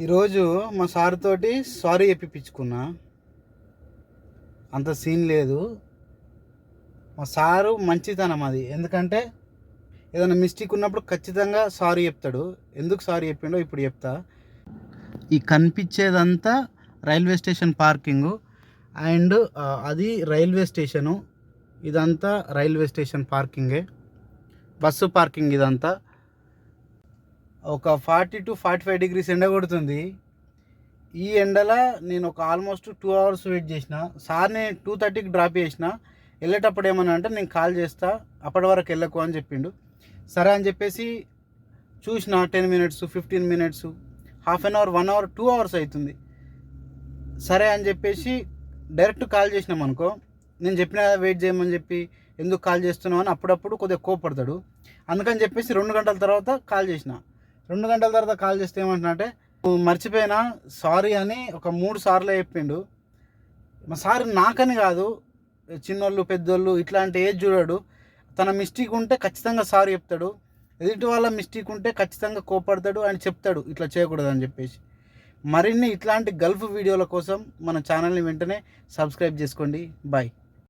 ఈరోజు మా సార్ తోటి సారీ చెప్పిపించుకున్నా అంత సీన్ లేదు. మా సారు మంచితనం అది. ఎందుకంటే ఏదైనా మిస్టేక్ ఉన్నప్పుడు ఖచ్చితంగా సారీ చెప్తాడు. ఎందుకు సారీ చెప్పిండో ఇప్పుడు చెప్తా. ఈ కనిపించేదంతా రైల్వే స్టేషన్ పార్కింగు. అండ్ అది రైల్వే స్టేషను. ఇదంతా రైల్వే స్టేషన్ పార్కింగే. బస్సు పార్కింగ్ ఇదంతా. ఒక forty to forty five degrees ఎండ కొడుతుంది. ఈ ఎండలో నేను ఒక ఆల్మోస్ట్ టూ అవర్స్ వెయిట్ చేసిన. సార్ని టూ థర్టీకి డ్రాప్ చేసిన. వెళ్ళేటప్పుడు ఏమన్నా అంటే నేను కాల్ చేస్తా. అప్పటి వరకు వెళ్ళకు అని చెప్పిండు. సరే అని చెప్పేసి చూసిన ten minutes fifteen minutes half an hour one hour two hours అవుతుంది సరే అని చెప్పేసి డైరెక్ట్ కాల్ చేసినాం అనుకో. నేను చెప్పిన వెయిట్ చేయమని చెప్పి ఎందుకు కాల్ చేస్తున్నావు అని అప్పుడప్పుడు కొద్దిగా కోపడతాడు. అందుకని చెప్పేసి రెండు గంటల తర్వాత కాల్ చేసిన. రెండు గంటల తర్వాత కాల్ చేస్తే ఏమంటున్నాంటే "నువ్వు మర్చిపోయినా సారీ అని ఒక మూడు సార్లు చెప్పిండు. మా సార్ నాకని కాదు చిన్నోళ్ళు పెద్దోళ్ళు ఇట్లాంటి ఏజ్ చూడాడు. తన మిస్టేక్ ఉంటే ఖచ్చితంగా సారీ చెప్తాడు. ఎదుటి వాళ్ళ మిస్టేక్ ఉంటే ఖచ్చితంగా కోపడతాడు అని చెప్తాడు ఇట్లా చేయకూడదు అని చెప్పేసి. మరిన్ని ఇట్లాంటి గల్ఫ్ వీడియోల కోసం మన ఛానల్ని వెంటనే సబ్స్క్రైబ్ చేసుకోండి. బాయ్.